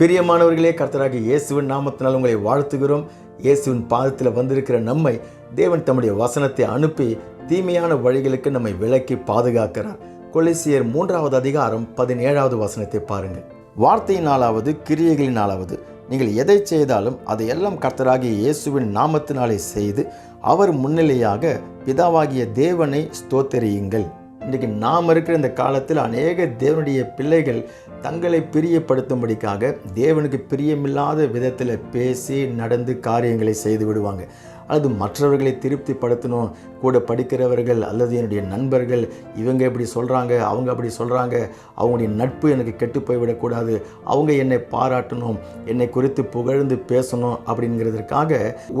பிரியமானவர்களே கர்த்தராக இயேசுவின் நாமத்தினால் உங்களை வாழ்த்துகிறோம். இயேசுவின் பாதத்தில் வந்திருக்கிற நம்மை தேவன் தம்முடைய வசனத்தை அனுப்பி தீமையான வழிகளுக்கு நம்மை விலக்கி பாதுகாக்கிறார். கொலிசியர் மூன்றாவது அதிகாரம் பதினேழாவது வசனத்தை பாருங்கள். வார்த்தையினாலாவது கிரியைகளினாலாவது நீங்கள் எதை செய்தாலும் அதையெல்லாம் கர்த்தராகிய இயேசுவின் நாமத்தினாலே செய்து அவர் முன்னிலையாக பிதாவாகிய தேவனை ஸ்தோத்தரியுங்கள். இன்றைக்கு நாம் இருக்கிற இந்த காலத்தில் அநேக தேவனுடைய பிள்ளைகள் தங்களை பிரியப்படுத்தும்படிக்காக தேவனுக்கு பிரியமில்லாத விதத்தில் பேசி நடந்து காரியங்களை செய்து விடுவாங்க. அல்லது மற்றவர்களை திருப்திப்படுத்தணும். கூட படிக்கிறவர்கள் அல்லது என்னுடைய நண்பர்கள் இவங்க இப்படி சொல்கிறாங்க அவங்க அப்படி சொல்கிறாங்க அவங்களுடைய நட்பு எனக்கு கெட்டு போய்விடக்கூடாது. அவங்க என்னை பாராட்டணும் என்னை குறித்து புகழ்ந்து பேசணும் அப்படிங்கிறதுக்காக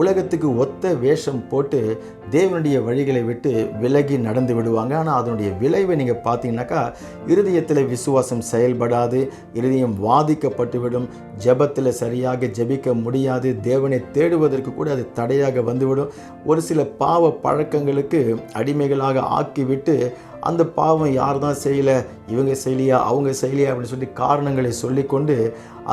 உலகத்துக்கு ஒத்த வேஷம் போட்டு தேவனுடைய வழிகளை விட்டு விலகி நடந்து விடுவாங்க. ஆனால் அதனுடைய விளைவை நீங்கள் பார்த்தீங்கன்னாக்கா இருதயத்தில் விசுவாசம் செயல்படாது இருதயம் வாதிக்கப்பட்டுவிடும் ஜெபத்தில் சரியாக ஜெபிக்க முடியாது தேவனை தேடுவதற்கு கூட அது தடையாக வந்து வந்துவிடும். ஒரு சில பாவ பழக்கங்களுக்கு அடிமைகளாக ஆக்கிவிட்டு அந்த பாவம் யார் தான் செய்யலை இவங்க செய்யலையா அவங்க செய்யலையா அப்படின்னு சொல்லி காரணங்களை சொல்லிக்கொண்டு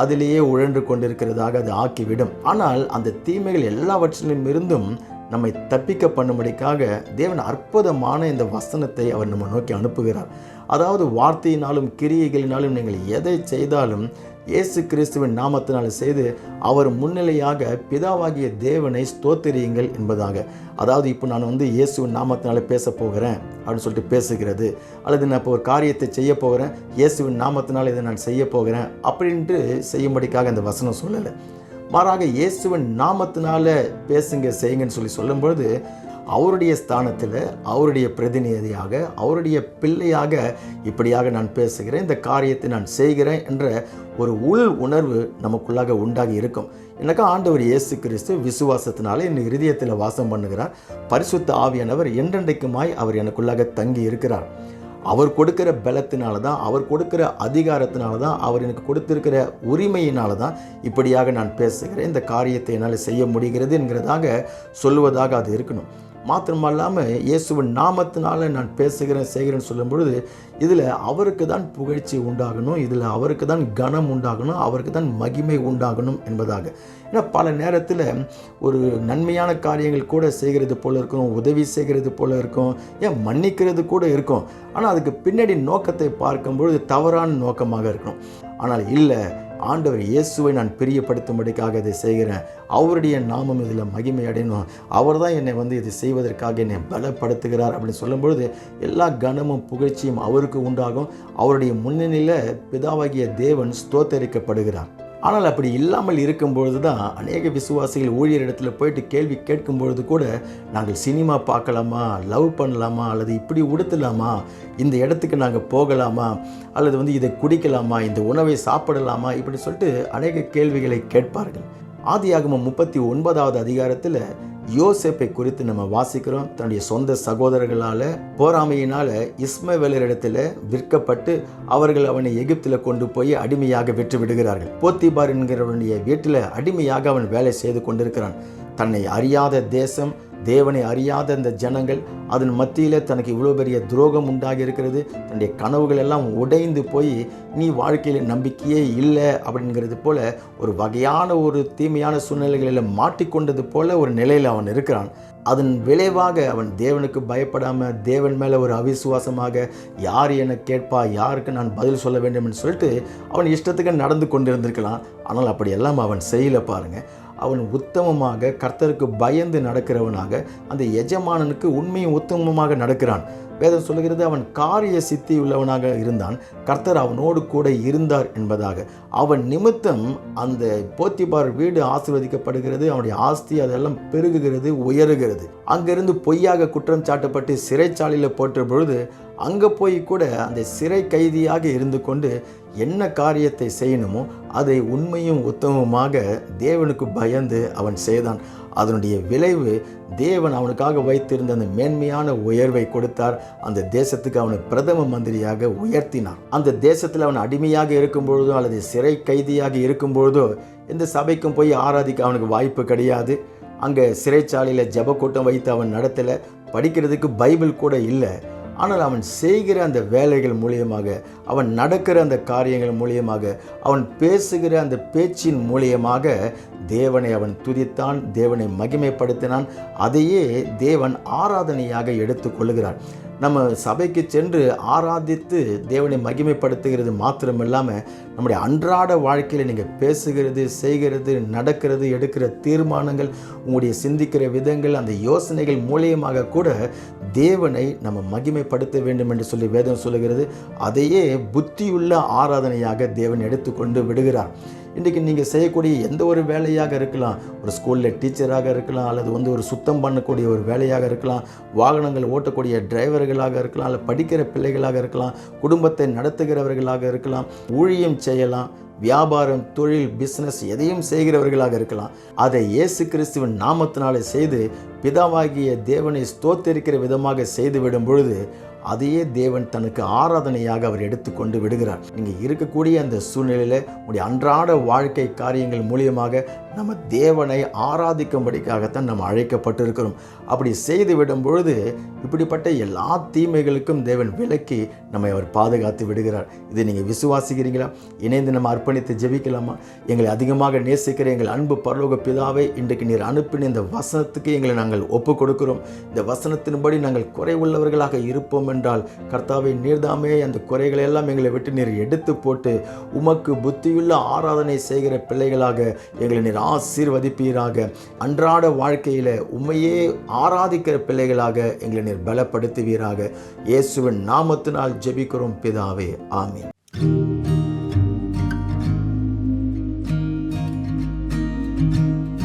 அதிலேயே உழன்று கொண்டிருக்கிறதாக அது ஆக்கிவிடும். ஆனால் அந்த தீமைகள் எல்லாவற்றிலும் இருந்தும் நம்மை தப்பிக்க பண்ணும்படிக்காக தேவன் அற்புதமான இந்த வசனத்தை அவர் நம்ம நோக்கி அனுப்புகிறார். அதாவது வார்த்தையினாலும் கிரியைகளினாலும் நீங்கள் எதை செய்தாலும் இயேசு கிறிஸ்துவின் நாமத்தினால் செய்து அவர் முன்னிலையாக பிதாவாகிய தேவனை ஸ்தோத்திரியுங்கள் என்பதாக. அதாவது இப்போ நான் வந்து இயேசுவின் நாமத்தினால பேச போகிறேன் அப்படின்னு சொல்லிட்டு பேசுகிறது. அல்லது நான் இப்போ ஒரு காரியத்தை செய்ய போகிறேன் இயேசுவின் நாமத்தினால் இதை நான் செய்ய போகிறேன் அப்படின்ட்டு செய்யும்படிக்காக அந்த வசனம் சொல்லலை. மாறாக இயேசுவின் நாமத்தினால பேசுங்க செய்யுங்கன்னு சொல்லி சொல்லும்பொழுது அவருடைய ஸ்தானத்தில் அவருடைய பிரதிநிதியாக அவருடைய பிள்ளையாக இப்படியாக நான் பேசுகிறேன் இந்த காரியத்தை நான் செய்கிறேன் என்ற ஒரு உள் உணர்வு நமக்குள்ளாக உண்டாகி இருக்கும். எனக்கா ஆண்டவர் இயேசு கிறிஸ்து விசுவாசத்தினால என் இருதயத்தில் வாசம் பண்ணுகிறார். பரிசுத்த ஆவியானவர் என்றென்றைக்குமாய் அவர் எனக்குள்ளாக தங்கி இருக்கிறார். அவர் கொடுக்கிற பலத்தினால தான் அவர் கொடுக்கிற அதிகாரத்தினால தான் அவர் எனக்கு கொடுத்திருக்கிற உரிமையினால தான் இப்படியாக நான் பேசுகிறேன். இந்த காரியத்தை என்னால் செய்ய முடிகிறது என்கிறதாக சொல்லுவதாக அது இருக்கணும். மாத்திரமல்லாமல் இயேசுவின் நாமத்தினால நான் பேசுகிறேன் செய்கிறேன்னு சொல்லும் பொழுது இதில் அவருக்கு தான் புகழ்ச்சி உண்டாகணும் இதில் அவருக்கு தான் கனம் உண்டாகணும் அவருக்கு தான் மகிமை உண்டாகணும் என்பதாக. ஏன்னா பல நேரத்தில் ஒரு நன்மையான காரியங்கள் கூட செய்கிறது போல் இருக்கும் உதவி செய்கிறது போல் இருக்கும் ஏன் மன்னிக்கிறது கூட இருக்கும். ஆனால் அதுக்கு பின்னாடி நோக்கத்தை பார்க்கும்பொழுது தவறான நோக்கமாக இருக்கணும். ஆனால் இல்லை ஆண்டவர் இயேசுவை நான் பிரியப்படுத்தும்படிக்காக இதை செய்கிறேன். அவருடைய நாமம் இதில் மகிமை அடையணும். அவர் தான் என்னை வந்து இதை செய்வதற்காக என்னை பலப்படுத்துகிறார் அப்படின்னு சொல்லும்பொழுது எல்லா கனமும் புகழ்ச்சியும் அவருக்கு உண்டாகும். அவருடைய முன்னணியில் பிதாவாகிய தேவன் ஸ்தோத்தரிக்கப்படுகிறார். ஆனால் அப்படி இல்லாமல் இருக்கும்பொழுது தான் அநேக விசுவாசிகள் ஊழியர் இடத்துல போயிட்டு கேள்வி கேட்கும்பொழுது கூட நாங்கள் சினிமா பார்க்கலாமா? லவ் பண்ணலாமா? அல்லது இப்படி உடுத்தலாமா? இந்த இடத்துக்கு நாங்கள் போகலாமா? அல்லது வந்து இதை குடிக்கலாமா? இந்த உணவை சாப்பிடலாமா? இப்படி சொல்லிட்டு அநேக கேள்விகளை கேட்பார்கள். ஆதியாகமம் முப்பத்தி ஒன்பதாவது அதிகாரத்தில் யோசேப்பை குறித்து நம்ம வாசிக்கிறோம். தன்னுடைய சொந்த சகோதரர்களால் போராமையினால் இஸ்மவேலரிடத்தில் விற்கப்பட்டு அவர்கள் அவனை எகிப்தில் கொண்டு போய் அடிமையாக விற்று விடுகிறார்கள். போத்திபார் என்கிறவனுடைய வீட்டில் அடிமையாக அவன் வேலை செய்து கொண்டிருக்கிறான். தன்னை அறியாத தேசம் தேவனை அறியாத இந்த ஜனங்கள் அதன் மத்தியில் தனக்கு இவ்வளோ பெரிய துரோகம் உண்டாகி இருக்கிறது தன்னுடைய கனவுகள் எல்லாம் உடைந்து போய் நீ வாழ்க்கையில் நம்பிக்கையே இல்லை அப்படிங்கிறது போல் ஒரு வகையான ஒரு தீமையான சூழ்நிலைகளில் மாட்டிக்கொண்டது போல ஒரு நிலையில் அவன் இருக்கிறான். அதன் விளைவாக அவன் தேவனுக்கு பயப்படாமல் தேவன் மேலே ஒரு அவிசுவாசமாக யார் என்னை கேட்பா யாருக்கு நான் பதில் சொல்ல வேண்டும்? என்று சொல்லிட்டு அவன் இஷ்டத்துக்கு நடந்து கொண்டிருந்திருக்கலாம். ஆனால் அப்படியெல்லாம் அவன் செய்யலை பாருங்கள் அவன் உத்தமமாக கர்த்தருக்கு பயந்து நடக்கிறவனாக அந்த எஜமானனுக்கு உண்மையும் உத்தமமாக நடக்கிறான். வேதம் சொல்லுகிறது அவன் காரிய சித்தி உள்ளவனாக இருந்தான். கர்த்தர் அவனோடு கூட இருந்தார் என்பதாக. அவன் நிமித்தம் அந்த போத்திபார் வீடு ஆசிர்வதிக்கப்படுகிறது அவனுடைய ஆஸ்தி அதெல்லாம் பெருகுகிறது உயருகிறது. அங்கிருந்து பொய்யாக குற்றம் சாட்டப்பட்டு சிறைச்சாலையில் போட்ட பொழுது அங்கே போய் கூட அந்த சிறை கைதியாக இருந்து கொண்டு என்ன காரியத்தை செய்யணுமோ அதை உண்மையும் உத்தமமாக தேவனுக்கு பயந்து அவன் செய்தான். அதனுடைய விளைவு தேவன் அவனுக்காக வைத்திருந்த அந்த மேன்மையான உயர்வை கொடுத்தார். அந்த தேசத்துக்கு அவனை பிரதம மந்திரியாக உயர்த்தினார். அந்த தேசத்தில் அவன் அடிமையாக இருக்கும் பொழுதோ அல்லது சிறை கைதியாக இருக்கும் பொழுதோ இந்த சபைக்கும் போய் ஆராதிக்க அவனுக்கு வாய்ப்பு கிடையாது. அங்கே சிறைச்சாலையில் ஜபக்கூட்டம் வைத்து அவன் நடத்தலை. படிக்கிறதுக்கு பைபிள் கூட இல்லை. ஆனால் அவன் செய்கிற அந்த வேலைகள் மூலியமாக அவன் நடக்கிற அந்த காரியங்கள் மூலியமாக அவன் பேசுகிற அந்த பேச்சின் மூலியமாக தேவனை அவன் துதித்தான் தேவனை மகிமைப்படுத்தினான். அதையே தேவன் ஆராதனையாக எடுத்துக்கொள்கிறார் நம்ம சபைக்கு சென்று ஆராதித்து தேவனை மகிமைப்படுத்துகிறது மாத்திரம் இல்லாமல் நம்முடைய அன்றாட வாழ்க்கையில் நீங்கள் பேசுகிறது செய்கிறது நடக்கிறது எடுக்கிற தீர்மானங்கள் உங்களுடைய சிந்திக்கிற விதங்கள் அந்த யோசனைகள் மூலியமாக கூட தேவனை நம்ம மகிமைப்படுத்த வேண்டும் என்று சொல்லி வேதம் சொல்லுகிறது. அதையே புத்தியுள்ள ஆராதனையாக தேவன் எடுத்துக்கொண்டு விடுகிறார். இன்றைக்கி நீங்கள் செய்யக்கூடிய எந்த ஒரு வேலையாக இருக்கலாம் ஒரு ஸ்கூலில் டீச்சராக இருக்கலாம் அல்லது வந்து ஒரு சுத்தம் பண்ணக்கூடிய ஒரு வேலையாக இருக்கலாம் வாகனங்கள் ஓட்டக்கூடிய டிரைவர்களாக இருக்கலாம் அல்லது படிக்கிற பிள்ளைகளாக இருக்கலாம் குடும்பத்தை நடத்துகிறவர்களாக இருக்கலாம் ஊழியம் செய்யலாம் வியாபாரம் தொழில் பிஸ்னஸ் எதையும் செய்கிறவர்களாக இருக்கலாம். அதை இயேசு கிறிஸ்துவின் நாமத்தினாலே செய்து பிதாவாகிய தேவனை ஸ்தோத்தரிக்கிற விதமாக செய்துவிடும் பொழுது அதையே தேவன் தனக்கு ஆராதனையாக அவர் எடுத்துக்கொண்டு விடுகிறார். நீங்கள் இருக்கக்கூடிய அந்த சூழ்நிலையில் உங்களுடைய அன்றாட வாழ்க்கை காரியங்கள் மூலியமாக நம்ம தேவனை ஆராதிக்கும்படிக்காகத்தான் நம்ம அழைக்கப்பட்டிருக்கிறோம். அப்படி செய்து விடும் பொழுது இப்படிப்பட்ட எல்லா தீமைகளுக்கும் தேவன் விலக்கி நம்மை அவர் பாதுகாத்து விடுகிறார். இதை நீங்கள் விசுவாசிக்கிறீங்களா? இணைந்து நம்ம அர்ப்பணித்து ஜெபிக்கலாமா? எங்களை அதிகமாக நேசிக்கிற எங்கள் அன்பு பரலோக பிதாவை இன்றைக்கு நீர் அனுப்பின இந்த வசனத்துக்கு எங்களை நாங்கள் ஒப்பு கொடுக்கிறோம் இந்த வசனத்தின்படி நாங்கள் குறைவுள்ளவர்களாக இருப்போம் என்றால் கர்த்தாவை நீர்தாமே அந்த குறைகளை எல்லாம் எங்களை விட்டு நீர் எடுத்து போட்டு உமக்கு புத்தியுள்ள ஆராதனை செய்கிற பிள்ளைகளாக எங்களை நீர் ஆசீர்வதிப்பீராக. அன்றாட வாழ்க்கையில் உண்மையே ஆராதிக்கிற பிள்ளைகளாக எங்களை நீர் பலப்படுத்துவீராக. இயேசுவின் நாமத்தினால் ஜெபிக்கிறோம் பிதாவே. ஆமீன்.